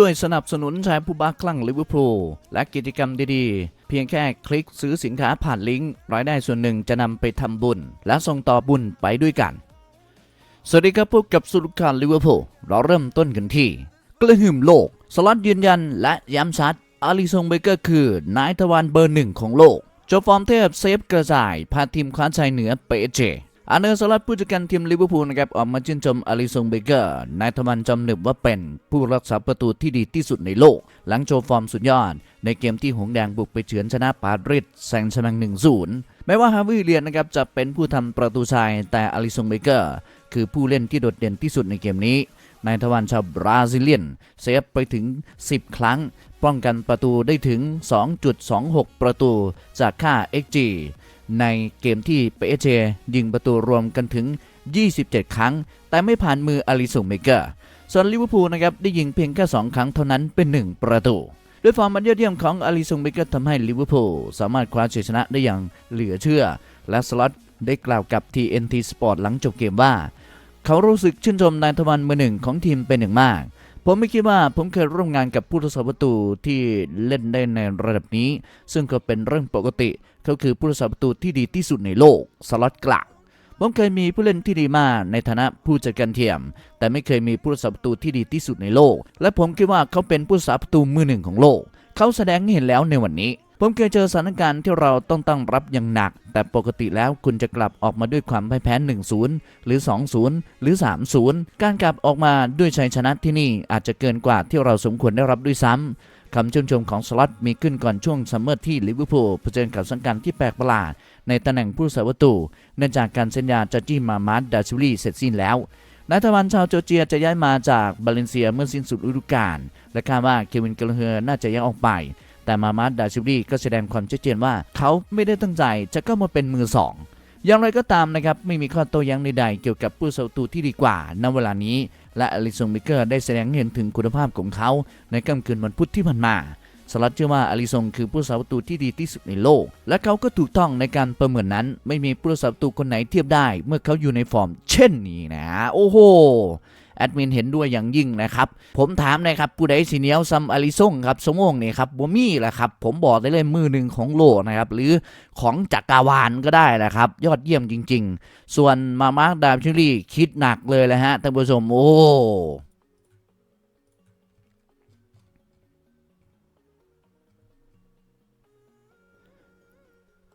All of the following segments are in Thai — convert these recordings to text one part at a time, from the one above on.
ช่วยสนับสนุนชายผู้บ้าคลั่งลิเวอร์พูลและกิจกรรมดีๆ เพียงแค่คลิกซื้อสินค้าผ่านลิงก์รายได้ส่วนหนึ่งจะนำไปทำบุญ และส่งต่อบุญไปด้วยกัน สวัสดีครับพบกับสุลคานลิเวอร์พูลเราเริ่มต้นกันที่ กระหึ่มโลก สลัดยืนยันและย้ำชัดอาริซงเบเกอร์คือนายตะวันเบอร์หนึ่งของโลกโจฟอร์มเทพเซฟกระจายพาทีมคว้าชัยเหนือเปเจ อาเนอร์สลัดผู้จัดการทีมลิเวอร์พูลนะครับออกมาชื่นชมอาริซงเบเกอร์นายทวันจำหนึบว่าเป็นผู้รักษาประตูที่ดีที่สุดในโลก หลังโชว์ฟอร์มสุดยอด ในเกมที่หงแดงบุกไปเฉือนชนะปารีสแซงต์แชร์แมง1-0แม้ว่าฮาวิเลียนนะครับจะเป็นผู้ทำประตูชัยแต่อาริซงเบเกอร์คือผู้เล่นที่โดดเด่นที่สุดในเกมนี้นายทวันชาวบราซิเลียนเซฟไปถึง 10 ครั้ง ป้องกันประตูได้ถึง 2.26 ประตูจากค่า XG ในเกมที่เปเจยิงประตูรวมกันถึง 27 ครั้ง แต่ไม่ผ่านมืออาริสุเมเกอร์ส่วนลิเวอร์พูลนะครับได้ยิงเพียงแค่ 2 ครั้งเท่านั้นเป็น 1 ประตูด้วยฟอร์มมันยอดเยี่ยมของอาริซุงเบเกอร์ทำให้ลิเวอร์พูลสามารถคว้าชัยชนะได้อย่างเหลือเชื่อ และสล็อตได้กล่าวกับ TNT Sport หลังจบเกมว่า เขารู้สึกชื่นชมนายทวันมือหนึ่งของทีมเป็นอย่างมาก ผมไม่คิดว่าผมเคยร่วมงานกับผู้รักษาประตูที่เล่นได้ในระดับนี้ ซึ่งก็เป็นเรื่องปกติ เขาคือผู้รักษาประตูที่ดีที่สุดในโลก สล็อตกล่าวผมเคยมีผู้เล่นที่ดีมากในฐานะผู้จัดการเทียม แต่ไม่เคยมีผู้รักษาประตูที่ดีที่สุดในโลก และผมคิดว่าเขาเป็นผู้รักษาประตูมือหนึ่งของโลก เขาแสดงให้เห็นแล้วในวันนี้ ผมเคยเจอสถานการณ์ที่เราต้องตั้งรับอย่างหนัก แต่ปกติแล้วคุณจะกลับออกมาด้วยความพ่ายแพ้ 1-0 หรือ 2-0 หรือ 3-0 การกลับออกมาด้วยชัยชนะที่นี่อาจจะเกินกว่าที่เราสมควรได้รับด้วยซ้ำคำชื่นชมของสล็อตมีขึ้นก่อนช่วงซัมเมอร์ที่ลิเวอร์พูลเผชิญกับสถานการที่แปลกประหลาด ในตำแหน่งผู้รักษาประตูเนื่องจากการเซ็นยาจอจี้มามาร์ดดาชิลีเสร็จสิ้นแล้วนายทวันชาวจอร์เจียจะย้ายมาจากบาเลนเซียเมื่อสิ้นสุดฤดูกาลและคาดว่าเควินเกลเฮอร์น่าจะย้ายออกไป แต่มามาร์ดดาชิลีก็แสดงความชัดเจนว่าเขาไม่ได้ตั้งใจจะเข้ามาเป็นมือสองอย่างไรก็ตามนะครับไม่มีข้อโต้แย้งใดๆเกี่ยวกับผู้สาประตูที่ดีกว่าณเวลานี้ และอลิซงมิเกอร์ได้แสดงเห็นถึงคุณภาพของเขา ในค่ำคืนวันพุธที่ผ่านมาสลัดเชื่อว่าอลิซงคือผู้สาประตูที่ดีที่สุดในโลก และเขาก็ถูกต้องในการประเมินนั้น ไม่มีผู้สาประตูคนไหนเทียบได้ เมื่อเขาอยู่ในฟอร์มเช่นนี้นะ โอ้โห แอดมินเห็นด้วยอย่างยิ่งนะครับผมถามนะครับผู้ใดสีเนียวซัมอาริซงครับสมองนี่ครับบ่มีแหละครับผมบอกได้เลยมือหนึ่งของโลกนะครับหรือของจักรวาลก็ได้นะครับยอดเยี่ยมจริง ๆ ส่วนมามาร์คดามชิลี่คิดหนักเลยแหละฮะท่านผู้ชมโอ้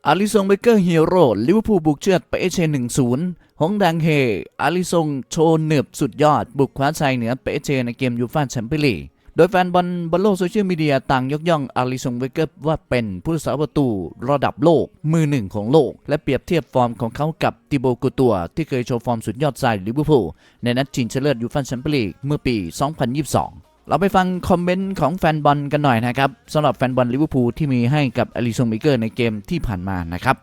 อาริซงเบเกอร์ฮีโร่ลิเวอร์พูลบุกเชือดไปเอเชหนึ่งศูนย์ ฮงดังเฮ อาริซงโชว์เนืบสุดยอด บุกคว้าชัยเหนือเปเอเชในเกมยูฟ่าแชมเปี้ยนลีก โดยแฟนบอลบนโลกโซเชียลมีเดียต่างยกย่องอาริซงเบเกอร์ว่าเป็นผู้รักษาประตูระดับโลก มือหนึ่งของโลก และเปรียบเทียบฟอร์มของเขากับติโบกูตัว ที่เคยโชว์ฟอร์มสุดยอดใส่ลิเวอร์พูลในนัดชิงชนะเลิศยูฟ่าแชมเปี้ยนลีกเมื่อปี 2022เราไปฟังคอมเมนต์ของแฟนบอลกันหน่อยนะครับสำหรับแฟนบอลลิเวอร์พูลที่มีให้กับอาริซงเบเกอร์ในเกมที่ผ่านมานะครับ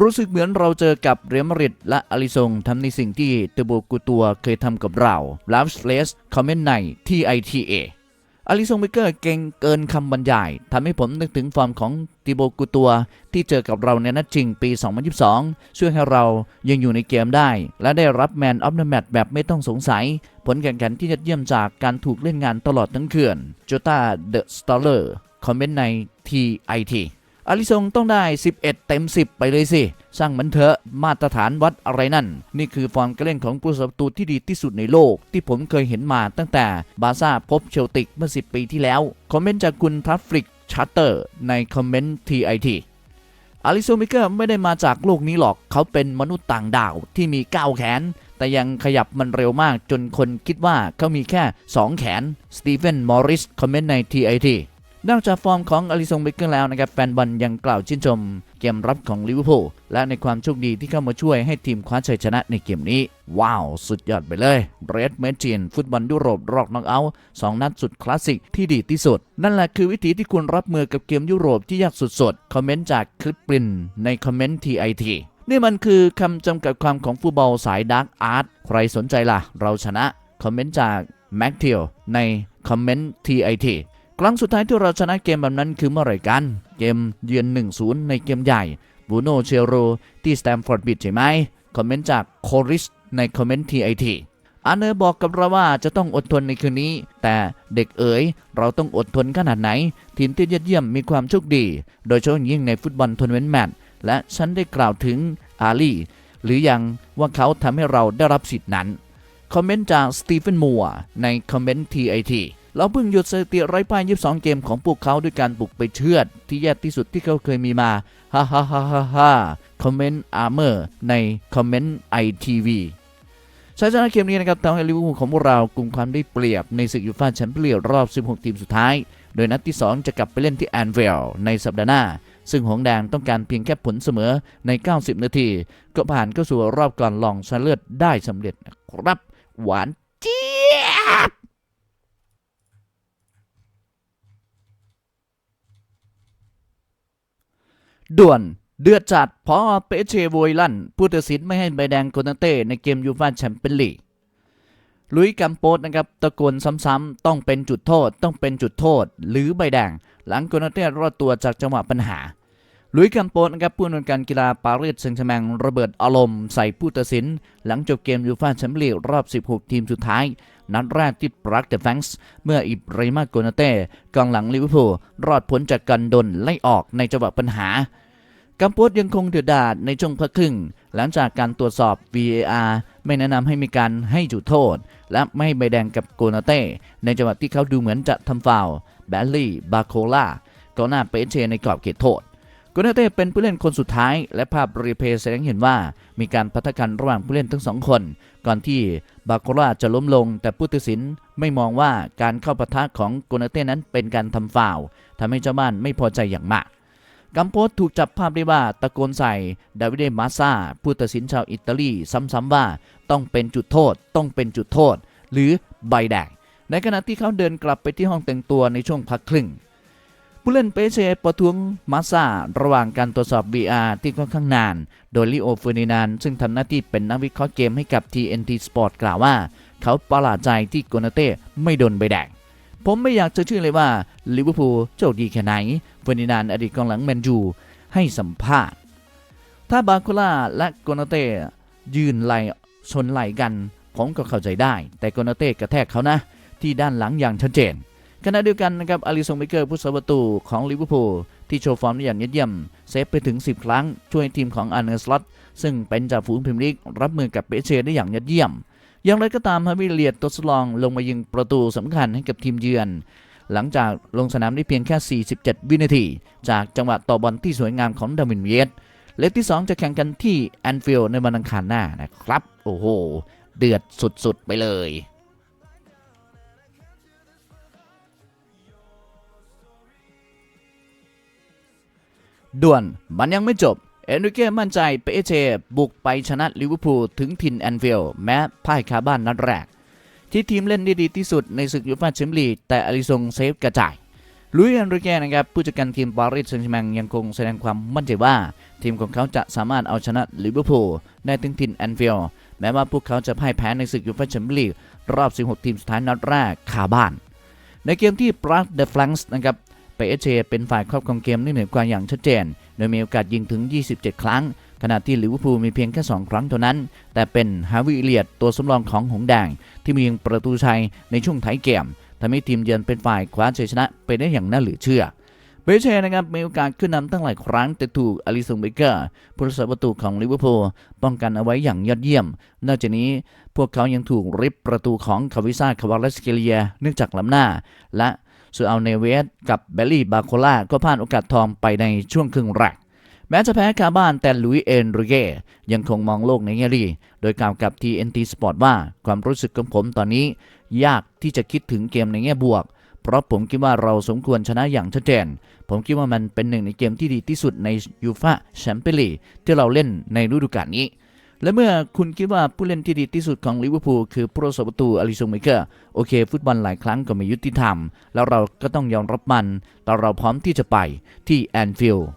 รู้สึกเหมือนเราเจอกับเรอัลมาดริดและอาริซงทำในสิ่งที่เตโบกูตัวเคยทำกับเราลาฟสเลสคอมเมนต์ใน TITA อาริซงเบเกอร์เก่งเกินคำบรรยายทำให้ผมนึกถึงฟอร์มของติโบกูตัว ที่เจอกับเราในนัดชิงปี 2022 ช่วยให้เรายังอยู่ในเกมได้ และได้รับแมนออฟเดอะแมตแบบไม่ต้องสงสัย ผลแข่งขันที่ยอดเยี่ยมจากการถูกเล่นงานตลอดทั้งเขื่อนโจตาเดอะสตอลเลอร์คอมเมนต์ใน TIT อาริซงต้องได้ 11 เต็ม 10 ไปเลยสิ สร้างมันเถอะมาตรฐานวัดอะไรนั่น นี่คือฟอร์มการเล่นของผู้สัประตูที่ดีที่สุดในโลก ที่ผมเคยเห็นมาตั้งแต่บาซ่าพบเชลติกเมื่อ 10 ปีที่แล้ว คอมเมนต์จากคุณทัฟฟริกชัตเตอร์ในคอมเมนต์ TIT อาริโซมิเกอร์ไม่ได้มาจากโลกนี้หรอก เขาเป็นมนุษย์ต่างดาวที่มี 9 แขน แต่ยังขยับมันเร็วมากจนคนคิดว่าเขามีแค่ 2 แขน สตีเฟน มอริส คอมเมนต์ใน TIT นอกจากฟอร์มของอลิซงเบเกอร์แล้วนะครับแฟนบอลยังกล่าวชื่นชม เกมรับของลิเวอร์พูลและในความโชคดีที่เข้ามาช่วยให้ทีมคว้าชัยชนะในเกมนี้ ว้าว สุดยอดไปเลยเรดเมจินฟุตบอลยุโรปรอบน็อกเอาท์สองนัดสุดคลาสสิกที่ดีที่สุด นั่นแหละคือวิธีที่คุณรับมือกับเกมยุโรปที่ยากสุดๆ คอมเมนต์จากคลิปปรินในคอมเมนต์ TIT นี่มันคือคำจำกัดความของฟุตบอลสายดาร์กอาร์ตใครสนใจล่ะ เราชนะ คอมเมนต์จากแม็กเทียในคอมเมนต์ TIT ครั้งสุดท้ายที่เราชนะเกมแบบนั้นคือเมื่อไหร่กัน เกมเยือน 1-0 ในเกมใหญ่บูโนเชโรที่สแตมฟอร์ดบิดใช่ไหม คอมเมนต์จากโคริสในคอมเมนต์ TIT อทีอาเนอร์บอกกับเราว่าจะต้องอดทนในคืนนี้ แต่เด็กเอ๋ย เราต้องอดทนขนาดไหน ทีมที่ยอดเยี่ยมมีความโชคดี โดยเฉพาะยิ่งในฟุตบอลทัวร์นาเมนต์แมตช์และฉันได้กล่าวถึงอาลีหรือยังว่าเขาทำให้เราได้รับสิทธินั้น คอมเมนต์จากสตีเฟนมัวในคอมเมนต์ TIT เราเพิ่งหยุดสถิติไร้พ่าย22เกมของพวกเขาด้วยการบุกไปเชือด ที่แย่ที่สุดที่เขาเคยมีมาฮ่าฮ่าฮ่าฮ่าฮ่าคอมเมนต์อาร์เมอร์ในคอมเมนต์ ITV ชัยชนะเกมนี้นะครับทำให้ลิเวอร์พูลของพวกเรากลุ่มความได้เปรียบในศึกยูฟ่าแชมเปี้ยนลีกรอบ 16 ทีมสุดท้าย โดยนัดที่ 2 จะกลับไปเล่นที่แอนเวลในสัปดาห์หน้า ซึ่งหงส์แดงต้องการเพียงแค่ผลเสมอใน 90 นาที ก็ผ่านเข้าสู่รอบก่อนรองชนะเลิศได้สำเร็จนะครับ หวานเจี๊ยบ ด่วน เดือดจัดเพราะเปเชโวยลั่นผู้ตัดสินไม่ให้ใบแดงโกนาเต้ในเกมยูฟ่าแชมเปี้ยนลีกลุยกัมโปสนะครับตะโกนซ้ำๆต้องเป็นจุดโทษ ต้องเป็นจุดโทษ หรือใบแดง หลังโกนาเต้รอดตัวจากจังหวะปัญหาลุยกัมโปสนะครับผู้อำนวยการกีฬาปารีสแซงต์แชร์แมงระเบิดอารมณ์ใส่ผู้ตัดสิน หลังจบเกมยูฟ่าแชมเปี้ยนลีกรอบ 16 ทีมสุดท้าย นัดแรกที่ปรักเดอะแฟงส์เมื่ออิบราฮิมาโกนาเต้กองหลังลิเวอร์พูลรอดพ้นจากการโดนไล่ออกในจังหวะปัญหา กัมพูชยังคงเดือดดาลในช่วงพักครึ่ง หลังจากการตรวจสอบ VAR ไม่แนะนำให้มีการให้จุดโทษ และไม่ใบแดงกับโกนาเต้ ในจังหวะที่เขาดูเหมือนจะทำฟาวแบลลี่ บาโคล่ากองหน้าเปเชในกรอบเขตโทษโกนาเต้เป็นผู้เล่นคนสุดท้าย และภาพรีเพย์แสดงเห็นว่ามีการพัฒกันระหว่างผู้เล่นทั้งสองคน ก่อนที่บาโคล่าจะล้มลง แต่ผู้ตัดสินไม่มองว่าการเข้าปะทะของโกนาเต้นั้นเป็นการทำฟาวทำให้เจ้าบ้านไม่พอใจอย่างมาก กัมโพสถูกจับภาพได้ว่าตะโกนใส่ ดาวิเดมาซาผู้ตัดสินชาวอิตาลี ซ้ำๆว่าต้องเป็นจุดโทษ ต้องเป็นจุดโทษ หรือใบแดง ในขณะที่เขาเดินกลับไปที่ห้องแต่งตัวในช่วงพักครึ่ง ผู้เล่นเปเชประท้วงมาซาระหว่างการตรวจสอบ VR ที่ค่อนข้างนาน โดยลิโอเฟอร์ดินานซึ่งทำหน้าที่เป็นนักวิเคราะห์เกมให้กับ TNT Sport กล่าวว่า เขาประหลาดใจที่โกนาเต้ไม่โดนใบแดง ผมไม่อยากจะเชื่อเลยว่าลิเวอร์พูลโชคดีแค่ไหนเฟอร์ดินานด์อดีตกองหลังแมนยูให้สัมภาษณ์ ถ้าบาโคล่าและโกนาเต้ยืนไหลชนไหลกัน ผมก็เข้าใจได้ แต่โกนาเต้กระแทกเขานะ ที่ด้านหลังอย่างชัดเจนขณะเดียวกันนะครับอาริซงเบเกอร์ผู้สาประตูของลิเวอร์พูลที่โชว์ฟอร์มได้อย่างยอดเยี่ยมเซฟไปถึง 10 ครั้ง ช่วยทีมของอันเนอร์สล็อตซึ่งเป็นจ่าฝูงพรีเมียร์ลีกรับมือกับเปเชได้อย่างยอดเยี่ยม อย่างไรก็ตามฮาวิเลียดตัวสลองลงมายิงประตูสำคัญให้กับทีมเยือน หลังจากลงสนามได้เพียงแค่ 47 วินาที จากจังหวะต่อบอลที่สวยงามของดาวินเวียตเลกที่ 2 จะแข่งกันที่แอนฟิลด์ในวันอังคารหน้านะครับ โอ้โห เดือดสุดๆ ไปเลยด่วนมันยังไม่จบ เอนริเก้มั่นใจเปเอชบุกไปชนะลิเวอร์พูลถึงถิ่นแอนฟิลด์แม้พ่ายคาบ้านนัดแรก ที่ทีมเล่นได้ดีที่สุดในศึกยูฟ่าแชมเปี้ยนลีกแต่อาริซงเซฟกระจายลุยเอนริเก้นะครับผู้จัดการทีมปารีสแซงต์แชร์แมงยังคงแสดงความมั่นใจว่า ทีมของเขาจะสามารถเอาชนะลิเวอร์พูลได้ถึงถิ่นแอนฟิลด์แม้ว่าพวกเขาจะพ่ายแพ้ในศึกยูฟ่าแชมเปี้ยนลีกรอบ 16 ทีมสุดท้ายนัดแรกคาบ้าน ในเกมที่ปรักเดอะฟลังส์นะครับเปเชเป็นฝ่ายครอบครองเกมได้เหนือกว่าอย่างชัดเจน โดยมีโอกาสยิงถึง 27 ครั้ง ขณะที่ลิเวอร์พูลมีเพียงแค่ 2 ครั้งเท่านั้น แต่เป็นฮาวิเลียดตัวสำรองของหงแดง ที่มียิงประตูชัยในช่วงท้ายเกมทำให้ทีมเยือนเป็นฝ่ายคว้าชัยชนะไปได้อย่างน่าเหลือเชื่อเบเช่นะครับมีโอกาสขึ้นนำตั้งหลายครั้งแต่ถูกอลิซงเบเกอร์ผู้รักษาประตูของลิเวอร์พูลป้องกันเอาไว้อย่างยอดเยี่ยม นอกจากนี้พวกเขายังถูกริบประตูของคาวิซาคาวาเลสเกเลียเนื่องจากล้ำหน้า และ ซูอัลเนเวสกับเบลลี่บาโคล่าก็พลาดโอกาสทองไปในช่วงครึ่งแรกแม้จะแพ้คาบ้านแต่ลุยเอนริเกยังคงมองโลกในแง่ดีโดยกล่าวกับ TNT Sport ว่าความรู้สึกของผมตอนนี้ ยากที่จะคิดถึงเกมในแง่บวก เพราะผมคิดว่าเราสมควรชนะอย่างชัดเจน ผมคิดว่ามันเป็นหนึ่งในเกมที่ดีที่สุดในยูฟาแชมเปี้ยนลีกที่เราเล่นในฤดูกาลนี้ และเมื่อคุณคิดว่าผู้เล่นที่ดีที่สุดของลิเวอร์พูลคือผู้รักษาประตูอลิซงเมเกอร์โอเค ฟุตบอลหลายครั้งก็ไม่ยุติธรรม แล้วเราก็ต้องยอมรับมันแต่เราพร้อมที่จะไปที่แอนฟิลด์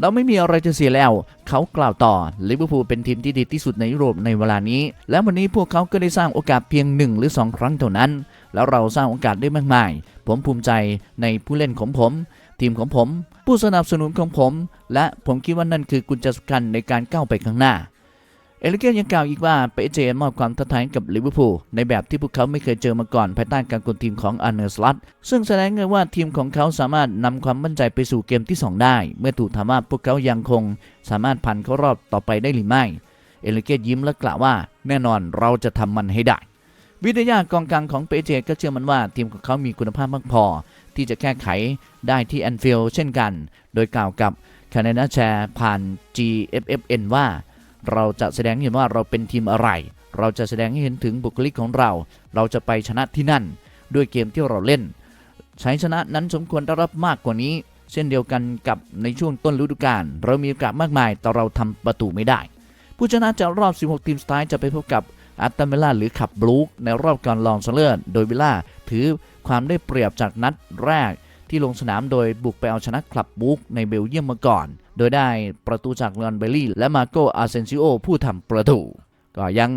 เราไม่มีอะไรจะเสียแล้ว เขากล่าวต่อ ลิเวอร์พูลเป็นทีมที่ดีที่สุดในยุโรปในเวลานี้ และวันนี้พวกเขาก็ได้สร้างโอกาสเพียงหนึ่งหรือสองครั้งเท่านั้น แล้วเราสร้างโอกาสได้มากมาย ผมภูมิใจในผู้เล่นของผม ทีมของผม ผู้สนับสนุนของผม และผมคิดว่านั่นคือกุญแจสำคัญในการก้าวไปข้างหน้า เอเอลิเกนยังกล่าวอีกว่าเปเจมอบความท้าทายกับลิเวอร์พูลในแบบที่พวกเขาไม่เคยเจอมาก่อนภายใต้การกดทีมของอันเนอร์สลัตซึ่งแสดงให้ว่าทีมของเขาสามารถนำความมั่นใจไปสู่เกมที่ 2 ได้ เมื่อถูกถามว่าพวกเขายังคง สามารถผ่านเข้ารอบต่อไปได้หรือไม่ เอลิเกนยิ้มและกล่าวว่า แน่นอนเราจะทำมันให้ได้ วิทยากองกลางของเปเจก็เชื่อมันว่าทีมของเขามีคุณภาพมากพอ ที่จะแก้ไขได้ที่แอนฟิลด์เช่นกัน โดยกล่าวกับคาเนนาแชร์ผ่าน GFFN ว่า เราจะแสดงให้เห็นว่าเราเป็นทีมอะไร เราจะแสดงให้เห็นถึงบุคลิกของเรา เราจะไปชนะที่นั่น ด้วยเกมที่เราเล่นใช้ชนะนั้นสมควรได้รับมากกว่านี้ เช่นเดียวกันกับในช่วงต้นฤดูกาลเรามีโอกาสมากมายแต่เราทำประตูไม่ได้ ผู้ชนะจากรอบ 16 ทีมสุดท้ายจะไปพบกับอัตตาเมล่าหรือขับบลูกในรอบการลองชนะเลิศโดยวิลล่าถือความได้เปรียบจากนัดแรกที่ลงสนามโดยบุกไปเอาชนะคลับบุ๊กในเบลเยียมมาก่อน โดยได้ประตูจากเลอนเบลลี่และมาโกอาเซนซิโอผู้ทำประตู ก็ยัง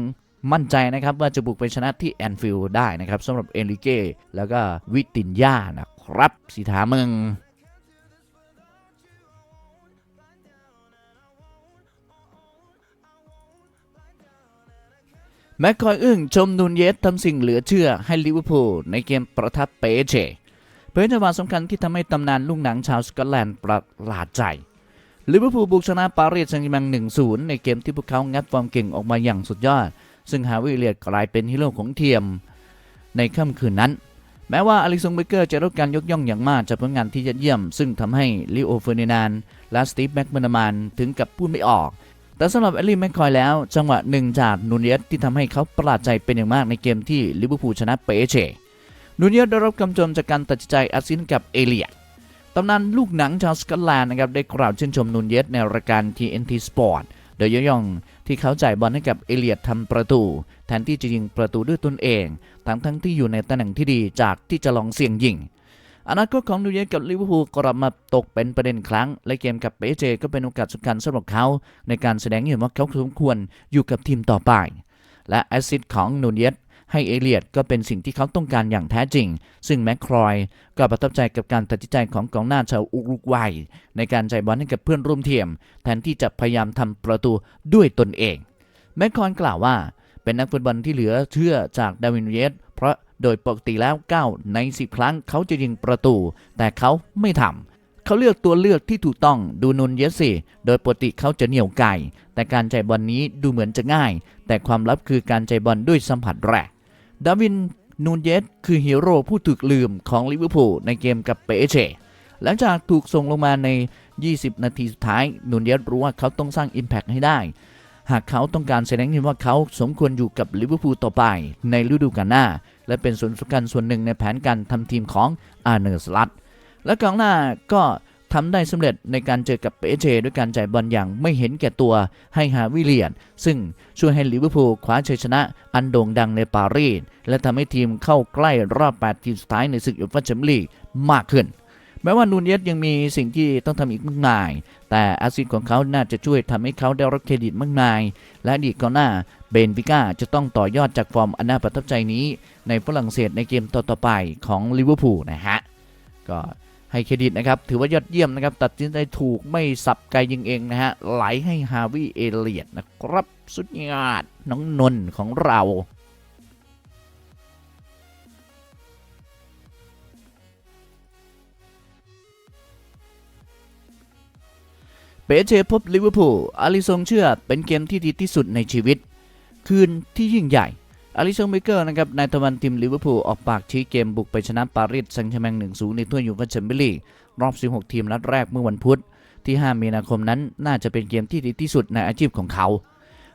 มั่นใจนะครับว่าจะบุกไปชนะที่แอนฟิลด์ได้นะครับสำหรับเอลิเก้แล้วก็วิตินยานะครับสีถามึงแม็กคอยอึ้งชมนูนเยสทำสิ่งเหลือเชื่อให้ลิเวอร์พูลในเกมประทับเปเชเผยจังหวะสำคัญที่ทำให้ตำนานลูกหนังชาวสกอตแลนด์ประหลาดใจ ลิเวอร์พูลบุกชนะปารีสแซงต์แชร์แมง1-0 ในเกมที่พวกเขางัดฟอร์มเก่งออกมาอย่างสุดยอด ซึ่งฮาวิเลียดกลายเป็นฮีโร่ของเทียม ในค่ำคืนนั้น แม้ว่าอลิซงเบเกอร์จะได้รับการยกย่องอย่างมากจากผลงานที่ยอดเยี่ยม ซึ่งทำให้ลิโอเฟอร์ดินานและสตีฟแม็กมานามานถึงกับพูดไม่ออก แต่สำหรับเอลลี่แมคคอยแล้ว จังหวะหนึ่งจากนูนเยสที่ทำให้เขาประหลาดใจเป็นอย่างมากในเกมที่ลิเวอร์พูลชนะเปเชนูนเยสได้รับคำชมจากการตัดใจอาซินกับเอเลียดตำนานลูกหนังชาวสกอตแลนด์นะครับได้กล่าวชื่นชมนูนเยสในรายการ TNT Sport โดยยย่องที่เขาจ่ายบอลให้กับเอเลียดทำประตู แทนที่จะยิงประตูด้วยตนเอง ทั้งทั้งที่อยู่ในตำแหน่งที่ดีจากที่จะลองเสี่ยงยิงอนาคตของนูนเยสกับลิเวอร์พูลกลับมาตกเป็นประเด็นครั้ง และเกมกับเปเจก็เป็นโอกาสสำคัญสำหรับเขา ในการแสดงเห็นว่าเขาสมควรอยู่กับทีมต่อไป และแอสซิสต์ของนูนเยส ให้เอเลียดก็เป็นสิ่งที่เขาต้องการอย่างแท้จริง ซึ่งแม็กครอยก็ประทับใจกับการตัดสินใจของกองหน้าชาวอุรุกวัย ในการจ่ายบอลให้กับเพื่อนร่วมทีมแทนที่จะพยายามทำประตูด้วยตนเอง แม็กคอยกล่าวว่า เป็นนักฟุตบอลที่เหลือเชื่อจากดาวินนูเยสเพราะโดยปกติแล้ว 9 ใน 10 ครั้งเขาจะยิงประตู แต่เขาไม่ทำเขาเลือกตัวเลือกที่ถูกต้องดูนุนเยสิโดยปกติเขาจะเหนียวไก่ แต่การใจบอลนนี้ดูเหมือนจะง่าย แต่ความลับคือการใจบอลด้วยสัมผัสแรก ดาวินนูนเยสคือฮีโร่ผู้ถูกลืมของลิเวอร์พูลในเกมกับเปเชหลังจากถูกส่งลงมาใน 20 นาทีสุดท้ายนูนเยสรู้ว่าเขาต้องสร้าง Impact ให้ได้ หากเขาต้องการแสดงให้เห็นว่าเขาสมควรอยู่กับลิเวอร์พูลต่อไปในฤดูกาลหน้า และเป็นส่วนสำคัญส่วนหนึ่งในแผนการทำทีมของอาร์เนอร์สลัตและกองหน้าก็ ทำได้สำเร็จในการเจอกับเปเชด้วยการจ่ายบอลอย่างไม่เห็นแก่ตัวให้ฮาวิเลียน ซึ่งช่วยให้ลิเวอร์พูลคว้าชัยชนะอันโด่งดังในปารีส และทำให้ทีมเข้าใกล้รอบ 8 ทีมสุดท้ายในศึกยูฟ่าแชมเปี้ยนลีกมากขึ้น แม้ว่านูนเยสยังมีสิ่งที่ต้องทำอีกมากมาย แต่อาซิสของเขาน่าจะช่วยทำให้เขาได้รับเครดิตมากมาย และดีตกองหน้าเบนฟิก้าจะต้องต่อยอดจากฟอร์มอันน่าประทับใจนี้ ในฝรั่งเศสในเกมต่อๆไปของลิเวอร์พูลนะฮะก็ ให้เครดิตนะครับ ถือว่ายอดเยี่ยมนะครับ ตัดสินใจถูกไม่สับไกยิงเองนะฮะ ไหลให้ฮาวิเอเลียดนะครับ สุดยอดน้องนนท์ของเราเปเชพบลิเวอร์พูลอาริซงเชื่อเป็นเกมที่ดีที่สุดในชีวิต คืนที่ยิ่งใหญ่ อาริซงเบเกอร์นะครับนายตะวันทีมลิเวอร์พูลออกปากชี้เกมบุกไปชนะปารีสแซงต์แชร์แมง1-0ในถ้วยยูฟ่าแชมเปี้ยนลีกรอบ 16 ทีมนัดแรกเมื่อวันพุธที่ 5 มีนาคมนั้นน่าจะเป็นเกมที่ดีที่สุดในอาชีพของเขา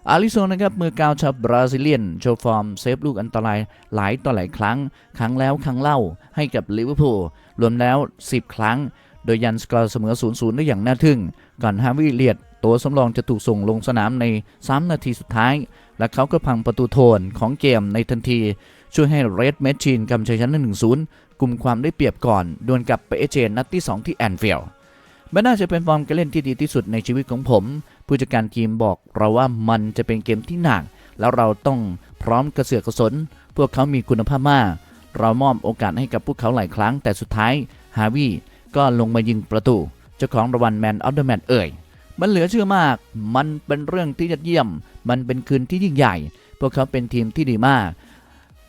อาริโซนะครับมือกาวชาวบราซิเลียนโชว์ฟอร์มเซฟลูกอันตรายหลายต่อหลายครั้ง ครั้งแล้วครั้งเล่าให้กับลิเวอร์พูลรวมแล้ว 10 ครั้ง โดยยันสกอร์เสมอ 0-0 ได้อย่างน่าทึ่ง ก่อนฮาวิเลียด ตัวสำรองจะถูกส่งลงสนามใน 3 นาทีสุดท้าย และเขาก็พังประตูโทนของเกมในทันที ช่วยให้เรดแมชชีนกำชัยชนะ1-0กลุ่มความได้เปรียบก่อนดวลกับเปเจนนัดที่ 2 ที่แอนฟิลด์ไม่น่าจะเป็นฟอร์มการเล่นที่ดีที่สุดในชีวิตของผม ผู้จัดการทีมบอกเราว่ามันจะเป็นเกมที่หนัก แล้วเราต้องพร้อมกระเสือกกระสน พวกเขามีคุณภาพมาก เรามอบโอกาสให้กับพวกเขาหลายครั้ง แต่สุดท้ายฮาวิก็ลงมายิงประตู เจ้าของรางวัลแมนออฟเดอะแมตเอ่ย มันเหลือเชื่อมาก มันเป็นเรื่องที่ยอดเยี่ยม มันเป็นคืนที่ยิ่งใหญ่ พวกเขาเป็นทีมที่ดีมาก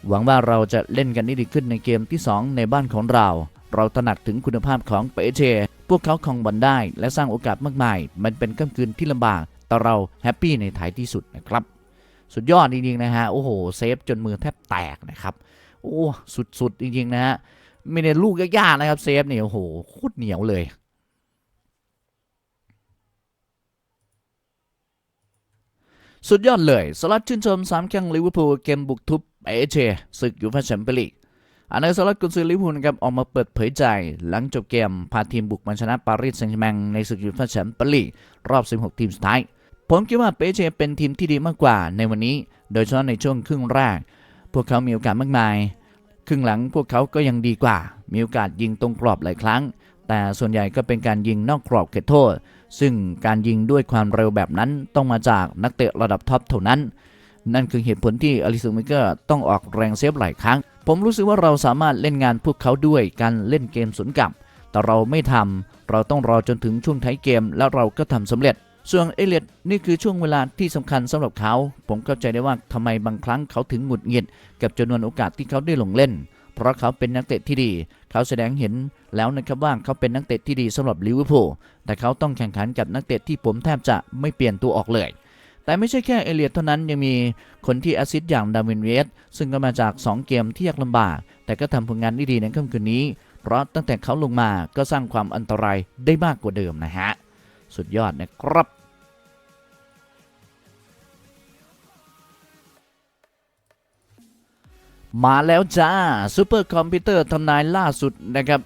หวังว่าเราจะเล่นกันได้ดีขึ้นในเกมที่ 2 ในบ้านของเรา เราตระหนักถึงคุณภาพของเปเชพวกเขาครองบอลได้และสร้างโอกาสมากมาย มันเป็นค่ำคืนที่ลำบาก แต่เราแฮปปี้ในท้ายที่สุดนะครับ สุดยอดจริงๆนะฮะ โอ้โห เซฟจนมือแทบแตกนะครับ โอ้ สุดๆจริงๆนะฮะไม่ได้ลูกยากๆนะครับเซฟเนี่ยโอ้โหโคตรเหนียวเลย สุดยอดเลยสลัดชื่นชมสามแข้งลิเวอร์พูลเกมบุกทุบเอเชศึกยูฟ่าแชมเปี้ยนลีกอันนี้สลัดกุนซือลิเวอร์พูลนะครับออกมาเปิดเผยใจ หลังจบเกม พาทีมบุกมาชนะปารีสแซงต์แชร์แมงในศึกยูฟ่าแชมเปี้ยนลีกรอบ 16 ทีมสุดท้าย ผมคิดว่าเปเชเป็นทีมที่ดีมากกว่าในวันนี้ โดยเฉพาะในช่วงครึ่งแรก พวกเขามีโอกาสมากมาย ครึ่งหลังพวกเขาก็ยังดีกว่า มีโอกาสยิงตรงกรอบหลายครั้ง แต่ส่วนใหญ่ก็เป็นการยิงนอกกรอบเขตโทษ ซึ่งการยิงด้วยความเร็วแบบนั้นต้องมาจากนักเตะระดับท็อปเท่านั้น นั่นคือเหตุผลที่อลิซูมิเกอร์ต้องออกแรงเซฟหลายครั้ง ผมรู้สึกว่าเราสามารถเล่นงานพวกเขาด้วยการเล่นเกมสวนกลับ แต่เราไม่ทำเราต้องรอจนถึงช่วงท้ายเกม แล้วเราก็ทำสำเร็จ ส่วนเอเลียดนี่คือช่วงเวลาที่สำคัญสำหรับเขา ผมเข้าใจได้ว่าทำไมบางครั้งเขาถึงหงุดหงิด กับจำนวนโอกาสที่เขาได้ลงเล่น เพราะเขาเป็นนักเตะที่ดี เขาแสดงเห็นแล้วนะครับว่าเขาเป็นนักเตะที่ดีสำหรับลิเวอร์พูลแต่เขาต้องแข่งขันกับนักเตะที่ผมแทบจะไม่เปลี่ยนตัวออกเลย แต่ไม่ใช่แค่เอเลียดเท่านั้นยังมีคนที่แอสซิสต์อย่างดาวินเวสซึ่งก็มาจาก 2 เกมที่ยากลำบาก แต่ก็ทำผลงานได้ดีในค่ำคืนนี้ เพราะตั้งแต่เขาลงมาก็สร้างความอันตรายได้มากกว่าเดิมนะฮะ สุดยอดนะครับ มาแล้วจ้าซูเปอร์คอมพิวเตอร์ทำนายล่าสุดนะครับ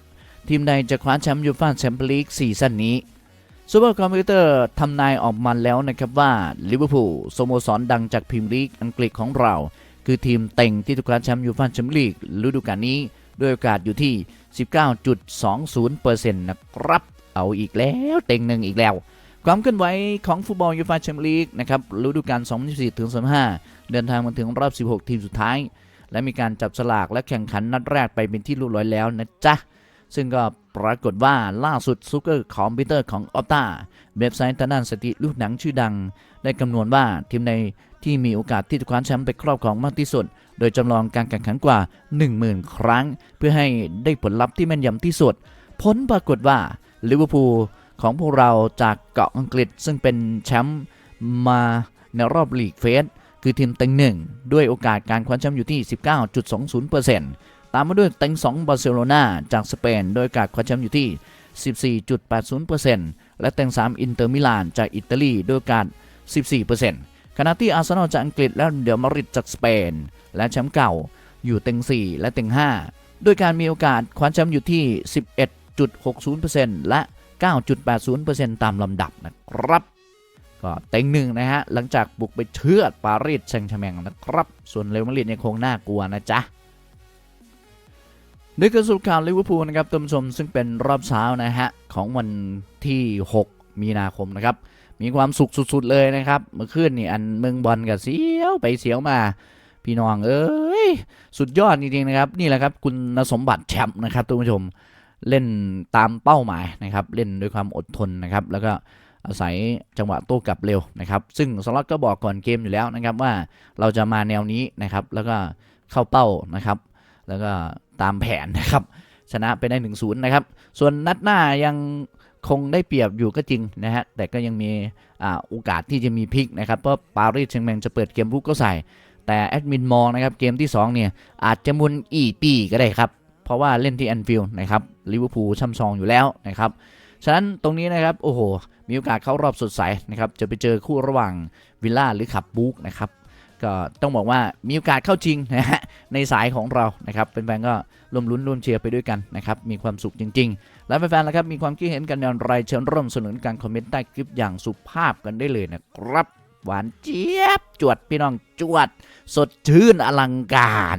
ทีมใดจะคว้าแชมป์ยูฟ่าแชมเปี้ยนลีกซีซั่นนี้ซูเปอร์คอมพิวเตอร์ทำนายออกมาแล้วนะครับว่าลิเวอร์พูลสโมสรดังจากพรีเมียร์ลีกอังกฤษของเรา คือทีมเต็งที่จะคว้าแชมป์ยูฟ่าแชมเปี้ยนลีกฤดูกาลนี้ด้วยโอกาสอยู่ที่ 19.20%นะครับ เอาอีกแล้วเต็งหนึ่งอีกแล้ว ความเคลื่อนไหวของฟุตบอลยูฟ่าแชมเปี้ยนลีกนะครับฤดูกาล 2024ถึง25 เดินทางมาถึงรอบ 16 ทีมสุดท้าย และมีการจับสลากและแข่งขันนัดแรกไปเป็นที่รียบร้อยแล้วนะจ๊ะซึ่งก็ปรากฏว่าล่าสุดซูเปอร์คอมพิวเตอร์ของออ t ตาเว็บไซต์ทางด้านสถิติลูกหนังชื่อดัง ได้คำนวณว่าทีมในที่มีโอกาสที่จะคว้าแชมป์ไปครอบครองมากที่สุด โดยจำลองการแข่งขันกว่า 10,000 ครั้ง เพื่อให้ได้ผลลัพธ์ที่แม่นยำที่สุด ผลปรากฏว่าลิเวอร์พูลของพวกเราจากเกาะอังกฤษซึ่งเป็นแชมป์มาในรอบลีกเฟส คือทีมเต็งหนึ่งด้วยโอกาสการคว้าแชมป์อยู่ที่ 19.20%ตามมาด้วยเต็ง2บาร์เซโลนาจากสเปนโดยโอกาสคว้าแชมป์อยู่ที่ 14.80%และเต็ง3อินเตอร์มิลานจากอิตาลีด้วยโอกาส 14%ขณะที่อาร์เซนอลจากอังกฤษและเดลมาริดจากสเปน และแชมป์เก่าอยู่เต็ง 4 และเต็ง 5 ด้วยการมีโอกาสคว้าแชมป์อยู่ที่ 11.60%และ 9.80%ตามลำดับนะครับ ก็เต็งหนึ่งนะฮะ หลังจากบุกไปเชือดปารีสแซงต์แชร์แมงนะครับ ส่วนเรอัลมาดริดยังคงน่ากลัวนะจ๊ะนี่คือสรุปข่าวลิเวอร์พูลนะครับท่านผู้ชมซึ่งเป็นรอบเช้านะฮะ ของวันที่ 6 มีนาคมนะครับ มีความสุขสุดๆเลยนะครับ เมื่อคืนนี่อันเมืองบอลกับเสียวไปเสียวมา พี่น้องเอ้ย สุดยอดจริงๆนะครับ นี่แหละครับคุณสมบัติแชมป์นะครับท่านผู้ชมเล่นตามเป้าหมายนะครับ เล่นด้วยความอดทนนะครับ แล้วก็ อาศัยจังหวะโต้กลับเร็วนะครับ ซึ่งสล็อตก็บอกก่อนเกมอยู่แล้วนะครับว่าเราจะมาแนวนี้นะครับ แล้วก็เข้าเป้านะครับ แล้วก็ตามแผนนะครับ ชนะไปได้1นศูนย์นะครับ ส่วนนัดหน้ายังคงได้เปรียบอยู่ก็จริงนะฮะ แต่ก็ยังมีอโอกาสที่จะมีพลิกนะครับ เพราะปารีสแซงแมงจะเปิดเกมรุกก็ใส่ แต่แอดมินมองนะครับเกมที่2เนี่ยอาจจะมุนอีปีก็ได้ครับ เพราะว่าเล่นที่แอนฟิลด์นะครับลิเวอร์พูลช่ำชองอยู่แล้วนะครับ ฉะนั้นตรงนี้นะครับโอ้โห มีโอกาสเข้ารอบสดใสนะครับ จะไปเจอคู่ระหว่างวิลล่าหรือขับบุ๊กนะครับก็ต้องบอกว่ามีโอกาสเข้าจริงนะฮะในสายของเรานะครับเป็นแฟนๆก็ร่วมลุ้นร่วมเชียร์ไปด้วยกันนะครับมีความสุขจริง ๆ และแฟนๆนะครับมีความคิดเห็นกันอย่างไรเชิญร่วมสนุนการคอมเมนต์ใต้คลิปอย่างสุภาพกันได้เลยนะครับ หวานเจี๊ยบ จวดพี่น้องจวด สดชื่นอลังการ